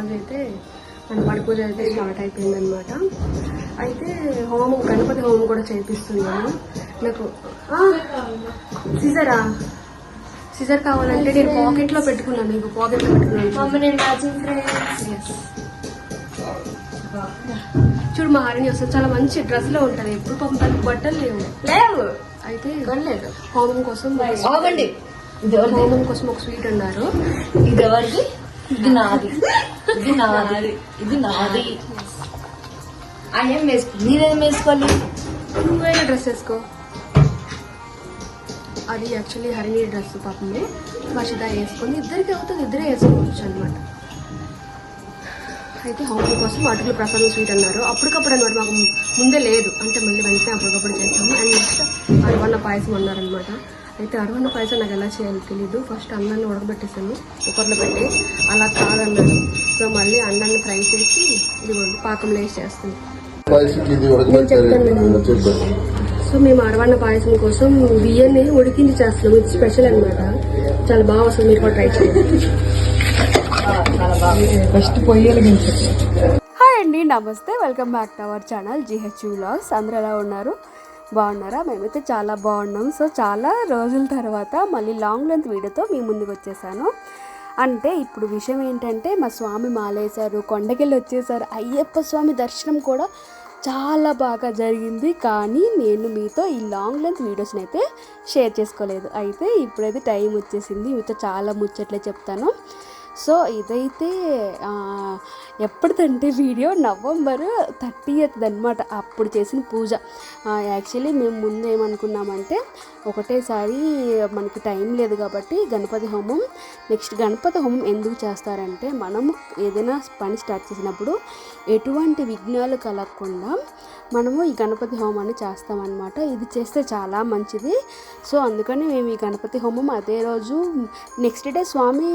ఈరోజు అయితే మన పడి పూజ అయితే స్టార్ట్ అయిపోయింది అనమాట అయితే హోమం గణపతి హోమం కూడా చేపిస్తున్నాను. నాకు సిజరా. సిజర్ కావాలంటే నేను పాకెట్లో పెట్టుకున్నాను మీకు పాకెట్లో పెట్టుకున్నాను. చూడు మా హారిని వస్తుంది. చాలా మంచి డ్రెస్లో ఉంటది. ఎప్పుడు పాపం తనకు బట్టలు లేవు. లేవు. అయితే కొనలేదు. హోమం కోసం హోమం కోసం ఒక స్వీట్ అన్నారు. ఇది ఎవరిది ఇది నాది. ఇది నాది. ఇది నాది. ఏం వేసుకో నేనేం వేసుకోవాలి నువ్వైనా డ్రెస్ వేసుకో. అది యాక్చువల్లీ హరిణి డ్రెస్ పాపము వర్షిత వేసుకొని ఇద్దరికి అవుతుంది. ఇద్దరే వేసుకోవచ్చు అనమాట అయితే హోమం కోసం అటుకులు ప్రసాదం స్వీట్ అన్నారు. అప్పటికప్పుడు అనమాట మాకు ముందే లేదు. అంటే మళ్ళీ వెంటనే అప్పటికప్పుడు చేస్తాము. అండ్ నెక్స్ట్ అరవన్న పాయసం అన్నారనమాట అయితే అరవన్న పాయసం నాకు ఎలా చేయాలో తెలీదు. ఫస్ట్ అన్నాన్ని ఉడకబెట్టేసాను కుక్కర్లో పెట్టి అలా కాదన్నాడు. సో మళ్ళీ అన్నాన్ని ఫ్రై చేసి ఇదిగోండి పాకంలో వేసి చేస్తాను. సో మేము అరవన్న పాయసం కోసం బియ్యాన్ని ఉడికించి చేస్తున్నాం. ఇది స్పెషల్ అన్నమాట. చాలా బాగా వస్తుంది. మీరు కూడా ట్రై చేయండి. ఫస్ట్ పొయ్యి హాయ్ అండి. నమస్తే. Welcome back to our channel GH vlogs. అందరూ ఎలా ఉన్నారు? బాగున్నారా? మేమైతే చాలా బాగున్నాం. సో చాలా రోజుల తర్వాత మళ్ళీ లాంగ్ లెంత్ వీడియోతో మీ ముందుకు వచ్చేసాను. అంటే ఇప్పుడు విషయం ఏంటంటే మా స్వామి మాలేశారు కొండకెళ్ళి వచ్చేసారు. అయ్యప్ప స్వామి దర్శనం కూడా చాలా బాగా జరిగింది. కానీ నేను మీతో ఈ లాంగ్ లెంత్ వీడియోస్ని అయితే షేర్ చేసుకోలేదు. అయితే ఇప్పుడైతే టైం వచ్చేసింది. మీతో చాలా ముచ్చట్లే చెప్తాను. సో ఇదైతే ఎప్పటిదంటే వీడియో నవంబర్ థర్టీయత్ అనమాట అప్పుడు చేసిన పూజ. యాక్చువల్లీ మేము ముందు ఏమనుకున్నామంటే ఒకటేసారి మనకి టైం లేదు కాబట్టి గణపతి హోమం నెక్స్ట్ గణపతి హోమం ఎందుకు చేస్తారంటే మనం ఏదైనా పని స్టార్ట్ చేసినప్పుడు ఎటువంటి విఘ్నాలు కలగకుండా మనము ఈ గణపతి హోమాన్ని చేస్తామన్నమాట. ఇది చేస్తే చాలా మంచిది. సో అందుకని మేము ఈ గణపతి హోమం అదే రోజు నెక్స్ట్ డే స్వామి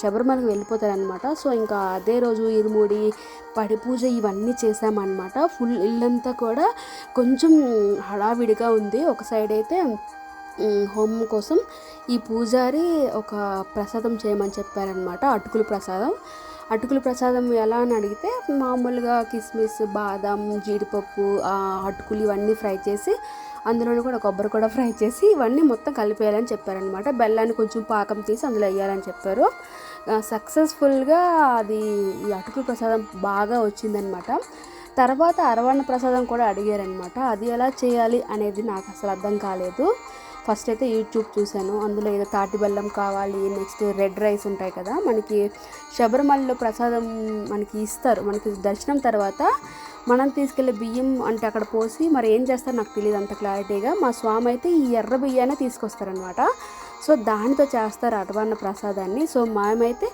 శబరిమలకి వెళ్ళిపోతారనమాట సో ఇంకా అదే రోజు ఇరుముడి పడి పూజ ఇవన్నీ చేసామన్నమాట ఫుల్ ఇల్లంతా కూడా కొంచెం హడావిడిగా ఉంది. ఒక సైడ్ అయితే హోమం కోసం ఈ పూజారి ఒక ప్రసాదం చేయమని చెప్పారనమాట అటుకుల ప్రసాదం. అటుకుల ప్రసాదం ఎలా అని అడిగితే మామూలుగా కిస్మిస్ బాదం జీడిపప్పు అటుకులు ఇవన్నీ ఫ్రై చేసి అందులోనూ కూడా కొబ్బరి కూడా ఫ్రై చేసి ఇవన్నీ మొత్తం కలిపేయాలని చెప్పారనమాట బెల్లాన్ని కొంచెం పాకం తీసి అందులో వేయాలని చెప్పారు. సక్సెస్ఫుల్గా అది ఈ అటుకుల ప్రసాదం బాగా వచ్చిందనమాట తర్వాత అరవణ ప్రసాదం కూడా అడిగారనమాట అది ఎలా చేయాలి అనేది నాకు అసలు అర్థం కాలేదు. ఫస్ట్ అయితే యూట్యూబ్ చూశాను. అందులో ఏదో తాటి బెల్లం కావాలి నెక్స్ట్ రెడ్ రైస్ ఉంటాయి కదా మనకి శబరిమలలో ప్రసాదం మనకి ఇస్తారు. మనకి దర్శనం తర్వాత మనం తీసుకెళ్ళే బియ్యం అంటే అక్కడ పోసి మరి ఏం చేస్తారో నాకు తెలియదు అంత క్లారిటీగా. మా స్వామి అయితే ఈ ఎర్ర బియ్యాన్ని తీసుకొస్తారనమాట సో దానితో చేస్తారు అటవన్న ప్రసాదాన్ని. సో మేమైతే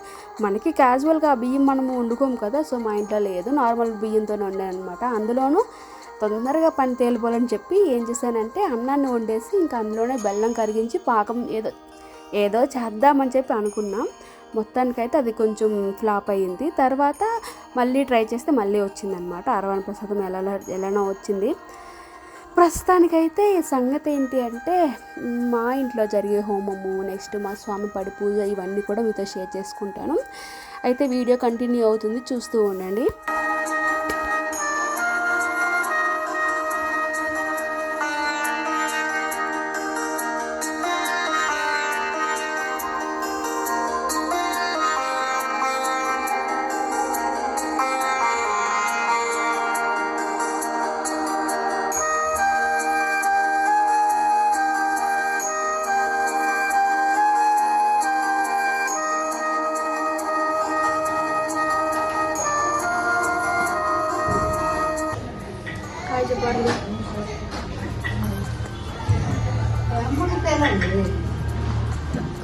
మనకి క్యాజువల్గా ఆ బియ్యం మనము వండుకోము కదా సో మా ఇంట్లో లేదు. నార్మల్ బియ్యంతోనే అనమాట అందులోనూ తొందరగా పని తేలిపోవాలని చెప్పి ఏం చేశానంటే అన్నాన్ని వండేసి ఇంకా అందులోనే బెల్లం కరిగించి పాకం ఏదో ఏదో చేద్దామని చెప్పి అనుకున్నాం. మొత్తానికైతే అది కొంచెం ఫ్లాప్ అయ్యింది. తర్వాత మళ్ళీ ట్రై చేస్తే మళ్ళీ వచ్చిందనమాట అరవణ ప్రసాదం ఎలా ఎలానో వచ్చింది. ప్రస్తుతానికైతే సంగతి ఏంటి అంటే మా ఇంట్లో జరిగే హోమము నెక్స్ట్ మా స్వామి పడి పూజ ఇవన్నీ కూడా మీతో షేర్ చేసుకుంటాను. అయితే వీడియో కంటిన్యూ అవుతుంది చూస్తూ ఉండండి.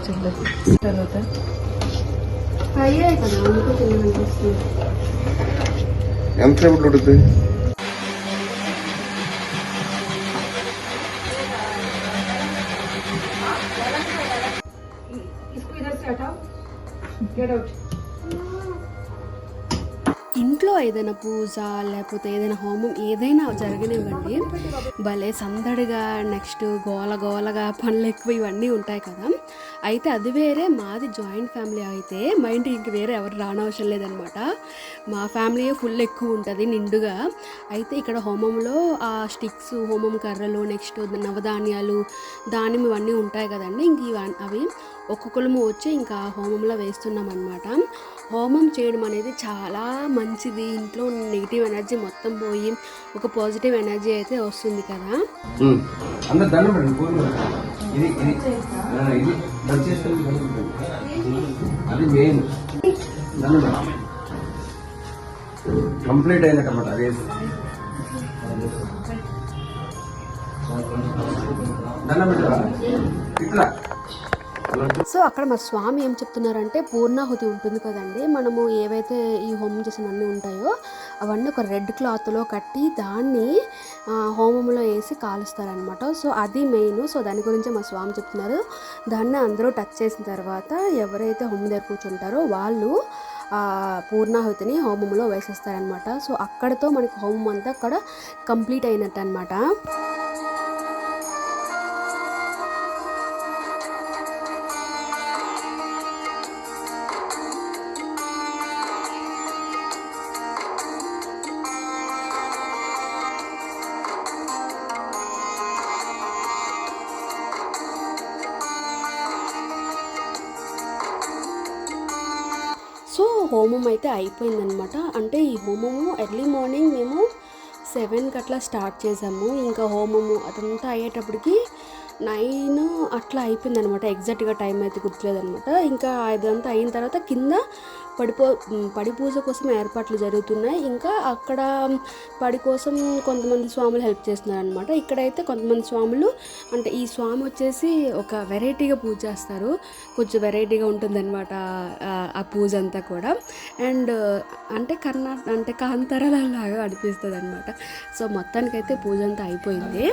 తర్వాత ఎంత ఉంటుంది ఇంట్లో ఏదైనా పూజ లేకపోతే ఏదైనా హోమం ఏదైనా జరగనివ్వండి. భలే సందడిగా నెక్స్ట్ గోల గోలగా పనులు ఎక్కువ ఇవన్నీ ఉంటాయి కదా. అయితే అది వేరే మాది జాయింట్ ఫ్యామిలీ అయితే మా ఇంటికి ఇంక వేరే ఎవరు రానవసరం లేదనమాట. మా ఫ్యామిలీ ఫుల్ ఎక్కువ ఉంటుంది నిండుగా. అయితే ఇక్కడ హోమంలో ఆ స్టిక్స్ హోమం కర్రలు నెక్స్ట్ నవధాన్యాలు దానిమ్మ ఇవన్నీ ఉంటాయి కదండి. ఇంక అవి ఒక్కొక్కలము వచ్చి ఇంకా హోమంలో వేస్తున్నాం అనమాట హోమం చేయడం అనేది చాలా మంచిది. ఇంట్లో నెగిటివ్ ఎనర్జీ మొత్తం పోయి ఒక పాజిటివ్ ఎనర్జీ అయితే వస్తుంది కదా. అది మెయిన్ నన్ను కంప్లీట్ అయినట్టమాట అదే. దండం పెట్టరా ఇట్లా. సో అక్కడ మా స్వామి ఏం చెప్తున్నారంటే పూర్ణాహుతి ఉంటుంది కదండి మనము ఏవైతే ఈ హోమం చేసినవన్నీ ఉంటాయో అవన్నీ ఒక రెడ్ క్లాత్లో కట్టి దాన్ని హోమంలో వేసి కాలుస్తారనమాట సో అది మెయిన్. సో దాని గురించి మా స్వామి చెప్తున్నారు. దాన్ని అందరూ టచ్ చేసిన తర్వాత ఎవరైతే హోమం దగ్గర కూర్చుంటారో వాళ్ళు ఆ పూర్ణాహుతిని హోమంలో వేసేస్తారనమాట సో అక్కడతో మనకి హోమం అంతా అక్కడ కంప్లీట్ అయినట్టు అనమాట హోమం అయితే అయిపోయిందనమాట అంటే ఈ హోమము ఎర్లీ మార్నింగ్ మేము సెవెన్కి అట్లా స్టార్ట్ చేసాము. ఇంకా హోమము అదంతా అయ్యేటప్పటికి నైన్ అట్లా అయిపోయింది అనమాట ఎగ్జాక్ట్గా టైం అయితే గుర్తులేదనమాట. ఇంకా ఇదంతా అయిన తర్వాత కింద పడిపో పడి పూజ కోసం ఏర్పాట్లు జరుగుతున్నాయి. ఇంకా అక్కడ పడి కోసం కొంతమంది స్వాములు హెల్ప్ చేస్తున్నారు అనమాట ఇక్కడైతే కొంతమంది స్వాములు అంటే ఈ స్వామి వచ్చేసి ఒక వెరైటీగా పూజ చేస్తారు. కొంచెం వెరైటీగా ఉంటుందన్నమాట ఆ- ఆ పూజ అంతా కూడా. అండ్ అంటే కర్ణాటక అంటే కాంతరాలలాగా అనిపిస్తుంది అనమాట సో మొత్తానికైతే పూజ అంతా అయిపోయింది.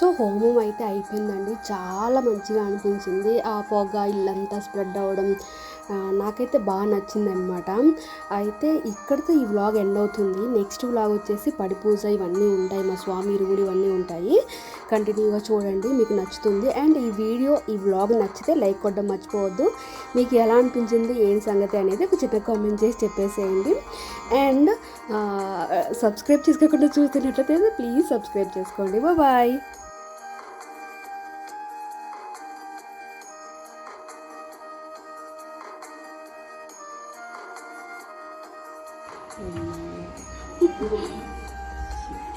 సో హోమం అయితే అయిపోయిందండి. చాలా మంచిగా అనిపించింది. ఆ పొగ ఇల్లంతా స్ప్రెడ్ అవ్వడం నాకైతే బాగా నచ్చిందనమాట అయితే ఇక్కడితో ఈ వ్లాగ్ ఎండ్ అవుతుంది. నెక్స్ట్ వ్లాగ్ వచ్చేసి పడి పూజ ఇవన్నీ ఉంటాయి. మా స్వామి ఇరుగుడు ఇవన్నీ ఉంటాయి. కంటిన్యూగా చూడండి మీకు నచ్చుతుంది. అండ్ ఈ వీడియో ఈ వ్లాగ్ నచ్చితే లైక్ కొట్టడం మర్చిపోవద్దు. మీకు ఎలా అనిపించింది ఏం సంగతి అనేది ఒక చిన్న కామెంట్ చేసి చెప్పేసేయండి. అండ్ సబ్స్క్రైబ్ చేసుకోకుండా చూస్తున్నట్లయితే ప్లీజ్ సబ్స్క్రైబ్ చేసుకోండి. బాయ్.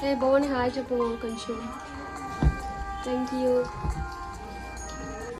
ఏ బాగుంది హాయ్ చెప్పు కొంచెం థ్యాంక్ యూ